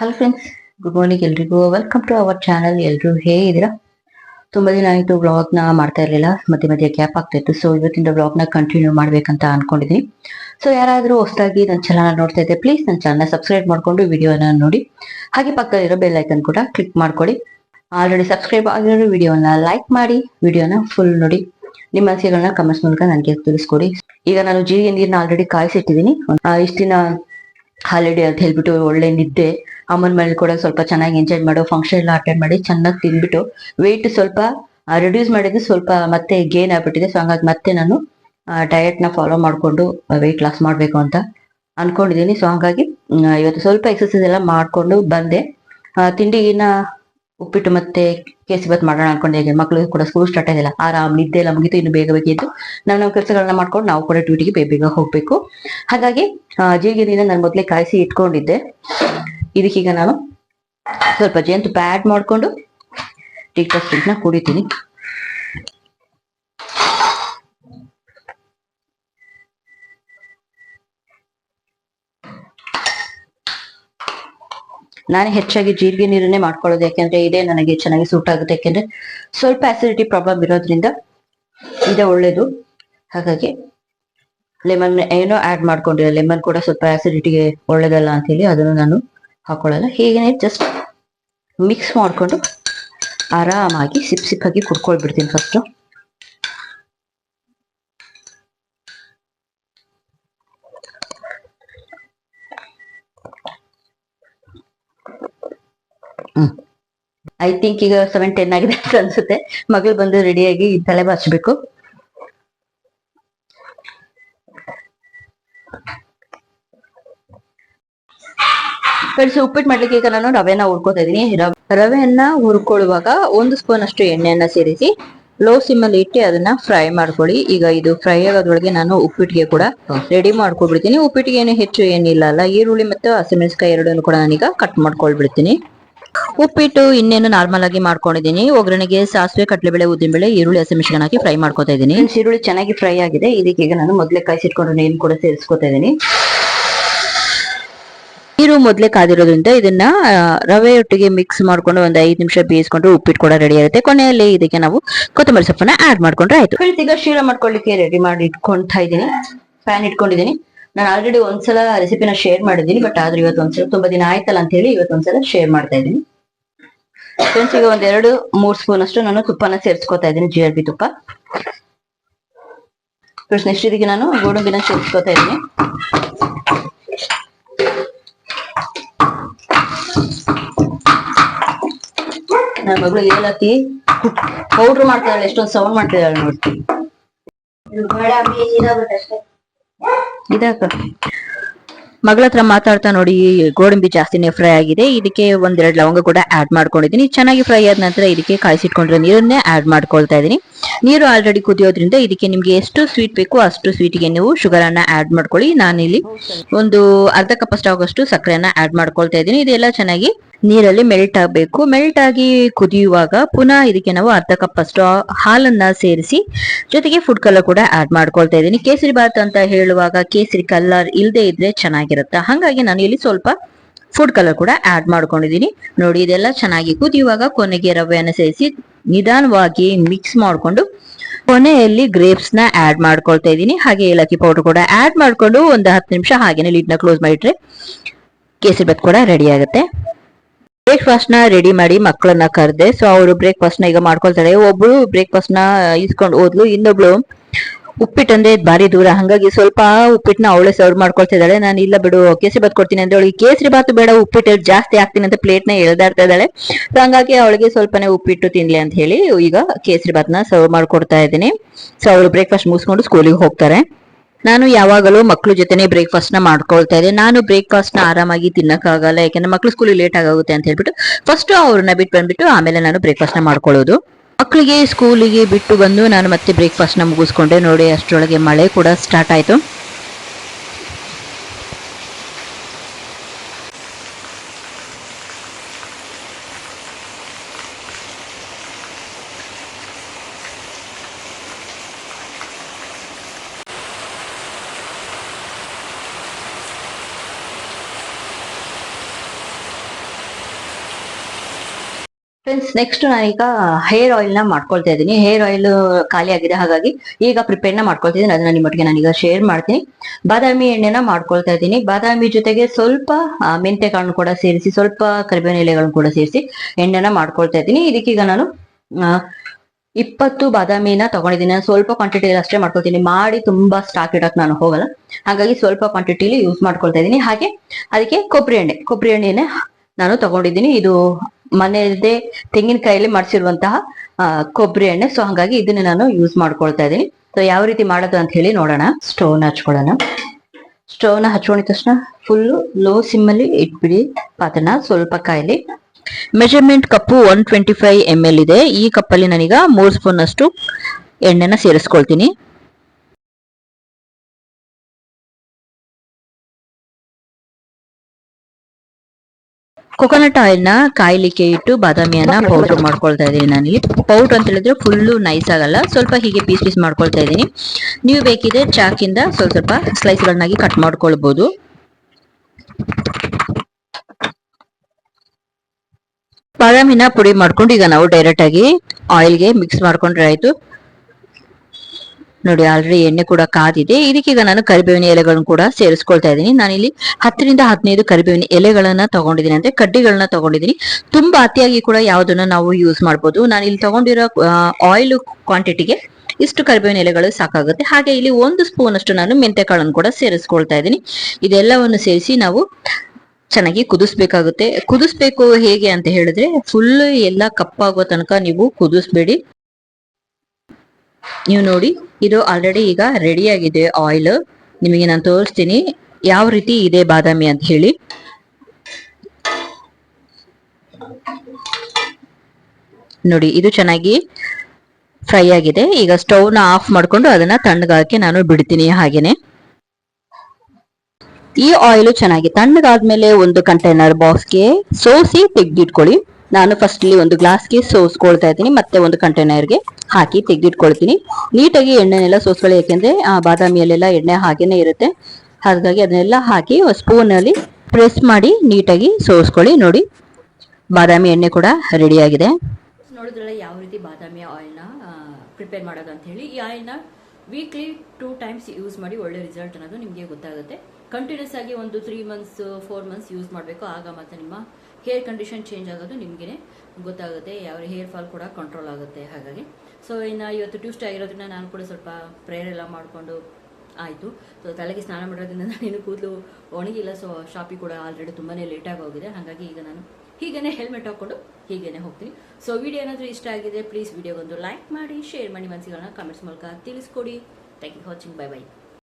Hello friends good morning ಎಲ್ರಿಗೂ. Welcome to our channel ಎಲ್ರು ಹೇಗಿದ್ದೀರಾ ತುಂಬಾ ದಿನ ಆಯಿತು ವ್ಲಾಗ್ನ ಮಾಡ್ತಾ ಇರಲಿಲ್ಲ. ಮಧ್ಯೆ ಮಧ್ಯೆ ಗ್ಯಾಪ್ ಆಗ್ತಾ ಇತ್ತು. ಸೊ ಇವತ್ತಿಂದ ವ್ಲಾಗ್ನ ಕಂಟಿನ್ಯೂ ಮಾಡಬೇಕಂತ ಅಂದ್ಕೊಂಡಿದ್ದೀನಿ ಸೊ ಯಾರಾದರೂ ಹೊಸದಾಗಿ ನನ್ನ ಚಾನಲ್ ನೋಡ್ತಾ ಇದ್ದೆ ಪ್ಲೀಸ್ ನನ್ನ ಚಾನಲ್ನ ಸಬ್ಸ್ಕ್ರೈಬ್ ಮಾಡ್ಕೊಂಡು ವಿಡಿಯೋನ ನೋಡಿ. ಹಾಗೆ ಪಕ್ಕದಲ್ಲಿರೋ ಬೆಲ್ ಐಕನ್ ಕೂಡ ಕ್ಲಿಕ್ ಮಾಡ್ಕೊಳ್ಳಿ. ಆಲ್ರೆಡಿ ಸಬ್ಸ್ಕ್ರೈಬ್ ಆಗಿರೋ ವಿಡಿಯೋನ ಲೈಕ್ ಮಾಡಿ ವಿಡಿಯೋನ ಫುಲ್ ನೋಡಿ. ನಿಮ್ಮ ಅನಿಸಿಕೆಗಳನ್ನ ಕಮೆಂಟ್ಸ್ ಮೂಲಕ ನನಗೆ ತಿಳಿಸ್ಕೊಡಿ. ಈಗ ನಾನು ಜೀರಿಗೆ ನೀರನ್ನ ಆಲ್ರೆಡಿ ಕಾಯಿಸಿಟ್ಟಿದ್ದೀನಿ. ಇಷ್ಟಿನ ಹಾಲಿಡೇ ಅಂತ ಹೇಳ್ಬಿಟ್ಟು ಒಳ್ಳೆ ನಿದ್ದೆ ಅಮ್ಮನ ಮನೇಲಿ ಕೂಡ ಸ್ವಲ್ಪ ಚೆನ್ನಾಗಿ ಎಂಜಾಯ್ ಮಾಡೋ ಫಂಕ್ಷನ್ ಎಲ್ಲ ಅಟೆಂಡ್ ಮಾಡಿ ಚೆನ್ನಾಗಿ ತಿಂದ್ಬಿಟ್ಟು ವೆಯ್ಟ್ ಸ್ವಲ್ಪ ರಿಡ್ಯೂಸ್ ಮಾಡಿದ್ದು ಸ್ವಲ್ಪ ಮತ್ತೆ ಗೇನ್ ಆಗ್ಬಿಟ್ಟಿದೆ. ಸೊ ಹಂಗಾಗಿ ಮತ್ತೆ ನಾನು ಡಯಟ್ನ ಫಾಲೋ ಮಾಡ್ಕೊಂಡು ವೆಯ್ಟ್ ಲಾಸ್ ಮಾಡ್ಬೇಕು ಅಂತ ಅನ್ಕೊಂಡಿದ್ದೀನಿ. ಸೊ ಹಂಗಾಗಿ ಇವತ್ತು ಸ್ವಲ್ಪ ಎಕ್ಸರ್ಸೈಸ್ ಎಲ್ಲ ಮಾಡ್ಕೊಂಡು ಬಂದೆ. ಆ, ತಿಂಡಿನ ಉಪ್ಪಿಟ್ಟು ಮತ್ತೆ ಕೇಸರಿಬಾತ್ ಮಾಡೋಣ ಅನ್ಕೊಂಡಿದ್ದೆ ಮಕ್ಳು ಕೂಡ ಸ್ಕೂಲ್ ಸ್ಟಾರ್ಟ್ ಆಗಿಲ್ಲ. ಆರಾಮ್ ನಿದ್ದೆ ಎಲ್ಲ ಮುಗಿತು, ಇನ್ನು ಬೇಗ ಎದ್ದು ನಾವು ನಮ್ಮ ಕೆಲಸಗಳನ್ನ ಮಾಡ್ಕೊಂಡು ನಾವು ಕೂಡ ಡ್ಯೂಟಿಗೆ ಬೇಗ ಬೇಗ ಹೋಗ್ಬೇಕು. ಹಾಗಾಗಿ ಜೀರಿಗೆ ನೀರನ್ನ ನಾನು ಮೊದಲೇ ಕಾಯಿಸಿ ಇಟ್ಕೊಂಡಿದ್ದೆ. ಇದಕ್ಕೀಗ ನಾನು ಸ್ವಲ್ಪ ಜೇನುತುಪ್ಪ ಆ್ಯಡ್ ಮಾಡಿಕೊಂಡು ಟೀ ನ ಕುಡಿತೀನಿ ನಾನು ಹೆಚ್ಚಾಗಿ ಜೀರಿಗೆ ನೀರನ್ನೇ ಮಾಡ್ಕೊಳ್ಳೋದು, ಯಾಕೆಂದ್ರೆ ಇದೇ ನನಗೆ ಚೆನ್ನಾಗಿ ಸೂಟ್ ಆಗುತ್ತೆ. ಯಾಕೆಂದ್ರೆ ಸ್ವಲ್ಪ ಆಸಿಡಿಟಿ ಪ್ರಾಬ್ಲಮ್ ಇರೋದ್ರಿಂದ ಇದೇ ಒಳ್ಳೇದು. ಹಾಗಾಗಿ ಲೆಮನ್ ಏನೋ ಆ್ಯಡ್ ಮಾಡ್ಕೊಂಡಿಲ್ಲ. ಲೆಮನ್ ಕೂಡ ಸ್ವಲ್ಪ ಆಸಿಡಿಟಿಗೆ ಒಳ್ಳೇದಲ್ಲ ಅಂತ ಹೇಳಿ ಅದನ್ನು ನಾನು ಹಾಕೊಳ್ಳಲ್ಲ. ಹೀಗೇನೆ ಜಸ್ಟ್ ಮಿಕ್ಸ್ ಮಾಡ್ಕೊಂಡು ಆರಾಮಾಗಿ ಸಿಪ್ ಸಿಪ್ಪಾಗಿ ಕುಡ್ಕೊಳ್ಬಿಡ್ತೀನಿ ಫಸ್ಟ್ ಐ ಥಿಂಕ್ ಈಗ ಸೆವೆನ್ ಟೆನ್ ಆಗಿದೆ ಅಂತ ಅನ್ಸುತ್ತೆ. ಮಗಳು ಬಂದು ರೆಡಿಯಾಗಿ ತಲೆ ಬಾಚ್ಬೇಕು. ಫ್ರೆಂಡ್ಸ್ ಉಪ್ಪಿಟ್ಟು ಮಾಡ್ಲಿಕ್ಕೆ ಈಗ ನಾನು ರವೆನ ಹುರ್ಕೋತಾ ಇದೀನಿ ರವೆಯನ್ನ ಹುರ್ಕೊಳ್ಳುವಾಗ ಒಂದು ಸ್ಪೂನ್ ಅಷ್ಟು ಎಣ್ಣೆಯನ್ನ ಸೇರಿಸಿ ಲೋ ಸಿಮ್ ಅಲ್ಲಿ ಇಟ್ಟು ಅದನ್ನ ಫ್ರೈ ಮಾಡ್ಕೊಳ್ಳಿ. ಈಗ ಇದು ಫ್ರೈ ಆಗೋದ್ರೊಳಗೆ ನಾನು ಉಪ್ಪಿಟ್ಟಿಗೆ ಕೂಡ ರೆಡಿ ಮಾಡ್ಕೊಬಿಡ್ತೀನಿ. ಉಪ್ಪಿಟ್ಟಿಗೆ ಏನು ಹೆಚ್ಚು ಏನಿಲ್ಲ ಅಲ್ಲ. ಈರುಳ್ಳಿ ಮತ್ತು ಹಸಿಮೆಣಸಿಕಾಯಿ ಎರಡನ್ನು ಕೂಡ ನಾನೀಗ ಕಟ್ ಮಾಡ್ಕೊಳ್ಬಿಡ್ತೀನಿ. ಉಪ್ಪಿಟ್ಟು ಇನ್ನೇನು ನಾರ್ಮಲ್ ಆಗಿ ಮಾಡ್ಕೊಂಡಿದ್ದೀನಿ. ಒಗ್ಗರಣೆಗೆ ಸಾಸಿವೆ ಕಡಲೆಬೇಳೆ ಉದ್ದಿನಬೇಳೆ ಈರುಳ್ಳಿ ಹಸಿಮೆಣಸಿನಕಾಯಿ ಹಾಕಿ ಫ್ರೈ ಮಾಡ್ಕೊತಾ ಇದ್ದೀನಿ. ಈರುಳ್ಳಿ ಚೆನ್ನಾಗಿ ಫ್ರೈ ಆಗಿದೆ. ಇದಕ್ಕೆ ಈಗ ನಾನು ಮೊದಲೇ ಕಾಯಿಸಿಟ್ಕೊಂಡು ನೀರು ಕೂಡ ಸೇರಿಸ್ಕೊತಾ ಇದ್ದೀನಿ. ನೀರು ಮೊದಲೇ ಕಾದಿರೋದ್ರಿಂದ ಇದನ್ನ ರವೆ ರವೆಯೊಟ್ಟಿಗೆ ಮಿಕ್ಸ್ ಮಾಡ್ಕೊಂಡು ಒಂದು ಐದು ನಿಮಿಷ ಬೇಯಿಸ್ಕೊಂಡ್ರೆ ಉಪ್ಪಿಟ್ಟು ಕೂಡ ರೆಡಿ ಆಗುತ್ತೆ. ಕೊನೆಯಲ್ಲಿ ಇದಕ್ಕೆ ನಾವು ಕೊತ್ತಂಬರಿ ಸೊಪ್ಪನ್ನ ಆಡ್ ಮಾಡ್ಕೊಂಡ್ರೆ ಆಯ್ತು. ಈಗ ಶೀರ ಮಾಡ್ಕೊಳ್ಳಿಕ್ಕೆ ರೆಡಿ ಮಾಡಿ ಇಟ್ಕೊಂತಾ ಇದ್ದೀನಿ. ಪ್ಯಾನ್ ಇಟ್ಕೊಂಡಿದ್ದೀನಿ. ನಾನು ಆಲ್ರೆಡಿ ಒಂದ್ಸಲ ರೆಸಿಪಿನ ಶೇರ್ ಮಾಡಿದ್ದೀನಿ ಬಟ್ ಆದ್ರೆ ಇವತ್ತು ಒಂದ್ಸಲ ತುಂಬಾ ದಿನ ಆಯ್ತಲ್ಲ ಅಂತ ಹೇಳಿ ಇವತ್ತು ಒಂದ್ಸಲ ಶೇರ್ ಮಾಡ್ತಾ ಇದ್ದೀನಿ. ಫ್ರೆಂಡ್ಸ್ ಈಗ ಒಂದೆರಡು ಮೂರ್ ಸ್ಪೂನ್ ಅಷ್ಟು ನಾನು ತುಪ್ಪನ ಸೇರಿಸ್ಕೊತಾ ಇದ್ದೀನಿ ಜಿ ಆರ್ ಬಿ ತುಪ್ಪ. ಫ್ರೆಂಡ್ಸ್ ನೆಕ್ಸ್ಟ್ ಇದಕ್ಕೆ ನಾನು ಗೋಡಂಬಿನ ಸೇರಿಸ್ಕೊತಾ ಇದ್ದೀನಿ. ನನ್ನ ಮಗಳು ಏಲಕ್ಕಿ ಪೌಡ್ರ್ ಮಾಡ್ತಾಳೆ ಎಷ್ಟೊಂದು ಸೌಂಡ್ ಮಾಡ್ತಿದ್ದಾಳೆ ನೋಡ್ತೀನಿ ಇದಾಕ ಮಗಳ ಹತ್ರ ಮಾತಾಡ್ತಾ ನೋಡಿ ಗೋಡಂಬಿ ಜಾಸ್ತಿನೇ ಫ್ರೈ ಆಗಿದೆ. ಇದಕ್ಕೆ ಒಂದೆರಡು ಲವಂಗ ಕೂಡ ಆಡ್ ಮಾಡ್ಕೊಂಡಿದ್ದೀನಿ. ಚೆನ್ನಾಗಿ ಫ್ರೈ ಆದ ನಂತರ ಇದಕ್ಕೆ ಕಾಯಿಸಿಟ್ಕೊಂಡಿರೋ ನೀರನ್ನೇ ಆಡ್ ಮಾಡ್ಕೊಳ್ತಾ ಇದ್ದೀನಿ. ನೀರು ಆಲ್ರೆಡಿ ಕುದಿಯೋದ್ರಿಂದ ಇದಕ್ಕೆ ನಿಮ್ಗೆ ಎಷ್ಟು ಸ್ವೀಟ್ ಬೇಕು ಅಷ್ಟು ಸ್ವೀಟ್ಗೆ ನೀವು ಶುಗರ್ ಅನ್ನ ಆಡ್ ಮಾಡ್ಕೊಳ್ಳಿ. ನಾನಿಲ್ಲಿ ಒಂದು ಅರ್ಧ ಕಪ್ ಅಷ್ಟು ಆಗೋಷ್ಟು ಸಕ್ಕರೆಯನ್ನ ಆಡ್ ಮಾಡ್ಕೊಳ್ತಾ ಇದ್ದೀನಿ. ಇದೆಲ್ಲ ಚೆನ್ನಾಗಿ ನೀರಲ್ಲಿ ಮೆಲ್ಟ್ ಆಗಬೇಕು. ಮೆಲ್ಟ್ ಆಗಿ ಕುದಿಯುವಾಗ ಪುನಃ ಇದಕ್ಕೆ ನಾವು ಅರ್ಧ ಕಪ್ ಅಷ್ಟು ಹಾಲನ್ನ ಸೇರಿಸಿ, ಜೊತೆಗೆ ಫುಡ್ ಕಲರ್ ಕೂಡ ಆಡ್ ಮಾಡ್ಕೊಳ್ತಾ ಇದ್ದೀನಿ. ಕೇಸರಿ ಬಾತ್ ಅಂತ ಹೇಳುವಾಗ ಕೇಸರಿ ಕಲರ್ ಇಲ್ಲದೆ ಇದ್ರೆ ಚೆನ್ನಾಗಿರುತ್ತೆ? ಹಾಗಾಗಿ ನಾನು ಇಲ್ಲಿ ಸ್ವಲ್ಪ ಫುಡ್ ಕಲರ್ ಕೂಡ ಆಡ್ ಮಾಡ್ಕೊಂಡಿದ್ದೀನಿ. ನೋಡಿ, ಇದೆಲ್ಲ ಚೆನ್ನಾಗಿ ಕುದಿಯುವಾಗ ಕೊನೆಗೆ ರವೆಯನ್ನು ಸೇರಿಸಿ ನಿಧಾನವಾಗಿ ಮಿಕ್ಸ್ ಮಾಡ್ಕೊಂಡು ಕೊನೆಯಲ್ಲಿ ಗ್ರೇಪ್ಸ್ನ ಆಡ್ ಮಾಡ್ಕೊಳ್ತಾ ಇದ್ದೀನಿ. ಹಾಗೆ ಏಲಕ್ಕಿ ಪೌಡರ್ ಕೂಡ ಆಡ್ ಮಾಡ್ಕೊಂಡು ಒಂದು ಹತ್ತು ನಿಮಿಷ ಹಾಗೇನೆ ಲಿಡ್ನ ಕ್ಲೋಸ್ ಮಾಡಿಟ್ರೆ ಕೇಸರಿ ಬತ್ ಕೂಡ ರೆಡಿ ಆಗುತ್ತೆ. ಬ್ರೇಕ್ಫಾಸ್ಟ್ನ ರೆಡಿ ಮಾಡಿ ಮಕ್ಕಳನ್ನ ಕರೆದೆ ಸೊ ಅವರು ಬ್ರೇಕ್ಫಾಸ್ಟ್ನ ಈಗ ಮಾಡ್ಕೊಳ್ತಾರೆ. ಒಬ್ಬರು ಬ್ರೇಕ್ಫಾಸ್ಟ್ನ ಇಸ್ಕೊಂಡು ಹೋದ್ಲು, ಇನ್ನೊಬ್ಳು ಉಪ್ಪಿಟ್ಟು ಅಂದ್ರೆ ಬಾರಿ ದೂರ. ಹಂಗಾಗಿ ಸ್ವಲ್ಪ ಉಪ್ಪಿಟ್ಟನ್ನ ಅವಳೆ ಸರ್ವ್ ಮಾಡ್ಕೊಳ್ತಾ ಇದ್ದಾಳೆ ನಾನು ಇಲ್ಲ ಬಿಡು, ಕೇಸರಿ ಬಾತ್ ಕೊಡ್ತೀನಿ ಅಂದ್ರೆ ಅವಳಿಗೆ ಕೇಸರಿ ಬಾತ್ ಬೇಡ, ಉಪ್ಪಿಟ್ಟು ಜಾಸ್ತಿ ಹಾಕ್ತೀನಿ ಅಂತ ಪ್ಲೇಟ್ನ ಎಳ್ದಾಡ್ತಾ ಇದ್ದಾಳೆ. ಸೊ ಹಂಗಾಗಿ ಅವಳಿಗೆ ಸ್ವಲ್ಪನೇ ಉಪ್ಪಿಟ್ಟು ತಿನ್ಲಿ ಅಂತ ಹೇಳಿ ಈಗ ಕೇಸರಿ ಬಾತ್ನ ಸರ್ವ್ ಮಾಡ್ಕೊಡ್ತಾ ಇದ್ದೀನಿ. ಸೊ ಅವಳು ಬ್ರೇಕ್ಫಾಸ್ಟ್ ಮುಗಿಸ್ಕೊಂಡು ಸ್ಕೂಲಿಗೆ ಹೋಗ್ತಾರೆ. ನಾನು ಯಾವಾಗಲೂ ಮಕ್ಳ ಜೊತೆನೆ ಬ್ರೇಕ್ಫಾಸ್ಟ್ನ ಮಾಡ್ಕೊಳ್ತಾ ಇದ್ದೆ. ನಾನು ಬ್ರೇಕ್ಫಾಸ್ಟ್ನ ಆರಾಮಾಗಿ ತಿನ್ನಕ್ಕಾಗಲ್ಲ, ಯಾಕಂದ್ರೆ ಮಕ್ಳು ಸ್ಕೂಲಿಗೆ ಲೇಟ್ ಆಗುತ್ತೆ ಅಂತ ಹೇಳ್ಬಿಟ್ಟು ಫಸ್ಟ್ ಅವ್ರನ್ನ ಬಿಟ್ಟು ಬಂದ್ಬಿಟ್ಟು ಆಮೇಲೆ ನಾನು ಬ್ರೇಕ್ಫಾಸ್ಟ್ನ ಮಾಡ್ಕೊಳ್ಳೋದು. ಮಕ್ಕಳಿಗೆ ಸ್ಕೂಲಿಗೆ ಬಿಟ್ಟು ಬಂದು ನಾನು ಮತ್ತೆ ಬ್ರೇಕ್ಫಾಸ್ಟ್ನ ಮುಗಿಸ್ಕೊಂಡೆ. ನೋಡಿ ಅಷ್ಟರೊಳಗೆ ಮಳೆ ಕೂಡ ಸ್ಟಾರ್ಟ್ ಆಯ್ತು. ಫ್ರೆಂಡ್ಸ್ ನೆಕ್ಸ್ಟ್ ನಾನೀಗ ಹೇರ್ ಆಯಿಲ್ನ ಮಾಡ್ಕೊಳ್ತಾ ಇದ್ದೀನಿ. ಹೇರ್ ಆಯಿಲ್ ಖಾಲಿ ಆಗಿದೆ. ಹಾಗಾಗಿ ಈಗ ಪ್ರಿಪೇರ್ನ ಮಾಡ್ಕೊಳ್ತಾ ಇದ್ದೀನಿ. ಅದನ್ನ ನಿಮ್ಮೊಟ್ಟಿಗೆ ನಾನೀಗ ಶೇರ್ ಮಾಡ್ತೀನಿ. ಬಾದಾಮಿ ಎಣ್ಣೆನ ಮಾಡ್ಕೊಳ್ತಾ ಇದ್ದೀನಿ. ಬಾದಾಮಿ ಜೊತೆಗೆ ಸ್ವಲ್ಪ ಮೆಂತೆ ಕಾಳು ಕೂಡ ಸೇರಿಸಿ, ಸ್ವಲ್ಪ ಕರಿಬೇವಿನ ಎಲೆಗಳನ್ನು ಕೂಡ ಸೇರಿಸಿ ಎಣ್ಣೆನ ಮಾಡ್ಕೊಳ್ತಾ ಇದ್ದೀನಿ. ಇದಕ್ಕೀಗ ನಾನು ಇಪ್ಪತ್ತು ಬಾದಾಮಿನ ತಗೊಂಡಿದ್ದೀನಿ. ನಾನು ಸ್ವಲ್ಪ ಕ್ವಾಂಟಿಟಿಯಲ್ಲಿ ಅಷ್ಟೇ ಮಾಡ್ಕೊಳ್ತೀನಿ. ಮಾಡಿ ತುಂಬಾ ಸ್ಟಾಕ್ ಇಡಕ್ ನಾನು ಹೋಗಲ್ಲ. ಹಾಗಾಗಿ ಸ್ವಲ್ಪ ಕ್ವಾಂಟಿಟಿಲಿ ಯೂಸ್ ಮಾಡ್ಕೊಳ್ತಾ ಇದ್ದೀನಿ. ಹಾಗೆ ಅದಕ್ಕೆ ಕೊಬ್ಬರಿ ಎಣ್ಣೆ. ಕೊಬ್ಬರಿ ಎಣ್ಣೆನೆ ನಾನು ತಗೊಂಡಿದ್ದೀನಿ. ಇದು ಮನೆಯದೇ ತೆಂಗಿನಕಾಯಲ್ಲಿ ಮಾಡಿಸಿರುವಂತಹ ಕೊಬ್ಬರಿ ಎಣ್ಣೆ. ಸೊ ಹಾಗಾಗಿ ಇದನ್ನ ನಾನು ಯೂಸ್ ಮಾಡ್ಕೊಳ್ತಾ ಇದ್ದೀನಿ. ಸೊ ಯಾವ ರೀತಿ ಮಾಡೋದು ಅಂತ ಹೇಳಿ ನೋಡೋಣ. ಸ್ಟೋವ್ನ ಹಚ್ಕೊಳ್ಳೋಣ. ಸ್ಟೋವ್ನ ಹಚ್ಕೊಂಡಿದ ತಕ್ಷಣ ಫುಲ್ ಲೋ ಸಿಮ್ ಅಲ್ಲಿ ಇಟ್ಬಿಡಿ ಪಾತ್ರನ ಸ್ವಲ್ಪ ಕಾಯಿಲಿ. Measurement cup one twenty five M L ಇದೆ. ಈ ಕಪ್ಪಲ್ಲಿ ನಾನೀಗ ಮೂರು ಸ್ಪೂನ್ ಅಷ್ಟು ಎಣ್ಣೆನ ಸೇರಿಸ್ಕೊಳ್ತೀನಿ. ಕೊಕೊನಟ್ ಆಯಿಲ್ನ ಕಾಯ್ಲಿಕ್ಕೆ ಇಟ್ಟು ಬಾದಾಮಿಯನ್ನ ಪೌಡರ್ ಮಾಡ್ಕೊಳ್ತಾ ಇದ್ದೀನಿ ನಾನಿಲ್ಲಿ. ಪೌಡರ್ ಅಂತ ಹೇಳಿದ್ರೆ ಫುಲ್ಲು ನೈಸ್ ಆಗಲ್ಲ. ಸ್ವಲ್ಪ ಹೀಗೆ ಪೀಸ್ ಪೀಸ್ ಮಾಡ್ಕೊಳ್ತಾ ಇದ್ದೀನಿ. ನೀವು ಬೇಕಿದ್ರೆ ಚಾಕಿಂದ ಸ್ವಲ್ಪ ಸ್ವಲ್ಪ ಸ್ಲೈಸ್ಗಳನ್ನಾಗಿ ಕಟ್ ಮಾಡ್ಕೊಳ್ಬಹುದು ಬಾದಾಮಿನ ಪುಡಿ ಮಾಡ್ಕೊಂಡು ಈಗ ನಾವು ಡೈರೆಕ್ಟ್ ಆಗಿ ಆಯಿಲ್ಗೆ ಮಿಕ್ಸ್ ಮಾಡ್ಕೊಂಡ್ರೆ ಆಯ್ತು. ನೋಡಿ, ಆಲ್ರೆಡಿ ಎಣ್ಣೆ ಕೂಡ ಕಾದಿದೆ. ಇದಕ್ಕೀಗ ನಾನು ಕರಿಬೇವಿನ ಎಲೆಗಳನ್ನು ಕೂಡ ಸೇರಿಸ್ಕೊಳ್ತಾ ಇದ್ದೀನಿ. ನಾನಿಲ್ಲಿ ಹತ್ತರಿಂದ ಹದಿನೈದು ಕರಿಬೇವಿನ ಎಲೆಗಳನ್ನ ತಗೊಂಡಿದ್ದೀನಿ. ಅಂದ್ರೆ ಕಡ್ಡಿಗಳನ್ನ ತಗೊಂಡಿದ್ದೀನಿ. ತುಂಬಾ ಅತಿಯಾಗಿ ಕೂಡ ಯಾವುದನ್ನ ನಾವು ಯೂಸ್ ಮಾಡ್ಬೋದು. ನಾನು ಇಲ್ಲಿ ತಗೊಂಡಿರೋ ಆಯಿಲ್ ಕ್ವಾಂಟಿಟಿಗೆ ಇಷ್ಟು ಕರಿಬೇವಿನ ಎಲೆಗಳು ಸಾಕಾಗುತ್ತೆ. ಹಾಗೆ ಇಲ್ಲಿ ಒಂದು ಸ್ಪೂನ್ ಅಷ್ಟು ನಾನು ಮೆಂತೆಕಾಳನ್ನು ಕೂಡ ಸೇರಿಸ್ಕೊಳ್ತಾ ಇದ್ದೀನಿ. ಇದೆಲ್ಲವನ್ನು ಸೇರಿಸಿ ನಾವು ಚೆನ್ನಾಗಿ ಕುದಿಸ್ಬೇಕಾಗುತ್ತೆ. ಕುದಿಸ್ಬೇಕು ಹೇಗೆ ಅಂತ ಹೇಳಿದ್ರೆ ಫುಲ್ ಎಲ್ಲ ಕಪ್ಪಾಗೋ ತನಕ ನೀವು ಕುದಿಸ್ಬೇಡಿ. ನೀವು ನೋಡಿ, ಇದು ಆಲ್ರೆಡಿ ಈಗ ರೆಡಿ ಆಗಿದೆ ಆಯಿಲ್ ನಿಮಗೆ ನಾನು ತೋರಿಸ್ತೀನಿ ಯಾವ ರೀತಿ ಇದೆ ಬಾದಾಮಿ ಅಂತ ಹೇಳಿ. ನೋಡಿ, ಇದು ಚೆನ್ನಾಗಿ ಫ್ರೈ ಆಗಿದೆ. ಈಗ ಸ್ಟವ್ನ ಆಫ್ ಮಾಡ್ಕೊಂಡು ಅದನ್ನ ತಣ್ಣಗಾಕಿ ನಾನು ಬಿಡ್ತೀನಿ ಹಾಗೇನೆ. ಈ ಆಯಿಲ್ ಚೆನ್ನಾಗಿ ತಣ್ಣಗಾದ್ಮೇಲೆ ಒಂದು ಕಂಟೈನರ್ ಬಾಕ್ಸ್ಗೆ ಸೋಸಿ ತೆಗ್ದಿಟ್ಕೊಳ್ಳಿ. ನಾನು ಫಸ್ಟ್ ಇಲ್ಲಿ ಒಂದು ಗ್ಲಾಸ್ಗೆ ಸೋಸ್ಕೊಳ್ತಾ ಇದ್ದೀನಿ, ಮತ್ತೆ ಒಂದು ಕಂಟೈನರ್ಗೆ ಹಾಕಿ ತೆಗೆದಿಟ್ಕೊಳ್ತೀನಿ. ನೀಟಾಗಿ ಎಣ್ಣೆನೆಲ್ಲ ಸೋಸ್ಕೊಳ್ಳಿ ಯಾಕೆಂದ್ರೆ ಆ ಬಾದಾಮಿಯಲ್ಲೆಲ್ಲ ಎಣ್ಣೆ ಹಾಗೇನೆ ಇರುತ್ತೆ. ಹಾಗಾಗಿ ಅದನ್ನೆಲ್ಲ ಹಾಕಿ ಸ್ಪೂನ್ ಅಲ್ಲಿ ಪ್ರೆಸ್ ಮಾಡಿ ನೀಟಾಗಿ ಸೋಸ್ಕೊಳ್ಳಿ ನೋಡಿ. ಬಾದಾಮಿ ಎಣ್ಣೆ ಕೂಡ ರೆಡಿ ಆಗಿದೆ. ನೋಡಿದ್ರಲ್ಲ ಯಾವ ರೀತಿ ಬಾದಾಮಿ ಆಯಿಲ್ನ ಪ್ರಿಪೇರ್ ಮಾಡೋದು ಅಂತ ಹೇಳಿ. ಈ ಆಯಿಲ್ನ ವೀಕ್ಲಿ ಟೂ ಟೈಮ್ಸ್ ಯೂಸ್ ಮಾಡಿ ಒಳ್ಳೆ ರಿಸಲ್ಟ್ ಅನ್ನೋದು ನಿಮಗೆ ಗೊತ್ತಾಗುತ್ತೆ. ಕಂಟಿನ್ಯೂಸ್ ಆಗಿ ಒಂದು three months four months use ಮಾಡಬೇಕು. ಆಗ ಮತ್ತೆ ನಿಮ್ಮ ಹೇರ್ ಕಂಡೀಷನ್ ಚೇಂಜ್ ಆಗೋದು ನಿಮಗೇ ಗೊತ್ತಾಗುತ್ತೆ ಯಾವ ಹೇರ್ ಫಾಲ್ ಕೂಡ ಕಂಟ್ರೋಲ್ ಆಗುತ್ತೆ ಹಾಗಾಗಿ. ಸೊ ಇನ್ನು ಇವತ್ತು ಟ್ಯೂಸ್ಡೇ ಆಗಿರೋದ್ರಿಂದ ನಾನು ಕೂಡ ಸ್ವಲ್ಪ ಪ್ರೇಯರ್ ಎಲ್ಲ ಮಾಡಿಕೊಂಡು ಆಯಿತು. ಸೊ ತಲೆಗೆ ಸ್ನಾನ ಮಾಡೋದ್ರಿಂದ ನಾನೇನು ಕೂದಲು ಒಣಗಿಲ್ಲ ಸೊ ಶಾಪಿಗೆ ಕೂಡ ಆಲ್ರೆಡಿ ತುಂಬಾ ಲೇಟಾಗಿ ಹೋಗಿದೆ. ಹಾಗಾಗಿ ಈಗ ನಾನು ಹೀಗೇನೆ ಹೆಲ್ಮೆಟ್ ಹಾಕ್ಕೊಂಡು ಹೀಗೇನೆ ಹೋಗ್ತೀನಿ. ಸೊ ವಿಡಿಯೋ ಏನಾದರೂ ಇಷ್ಟ ಆಗಿದೆ ಪ್ಲೀಸ್ ವಿಡಿಯೋಗೊಂದು ಲೈಕ್ ಮಾಡಿ ಶೇರ್ ಮಾಡಿ ಮನಸ್ಸಿಗಳನ್ನ ಕಮೆಂಟ್ಸ್ ಮೂಲಕ ತಿಳಿಸ್ಕೊಡಿ. Thank you watching bye bye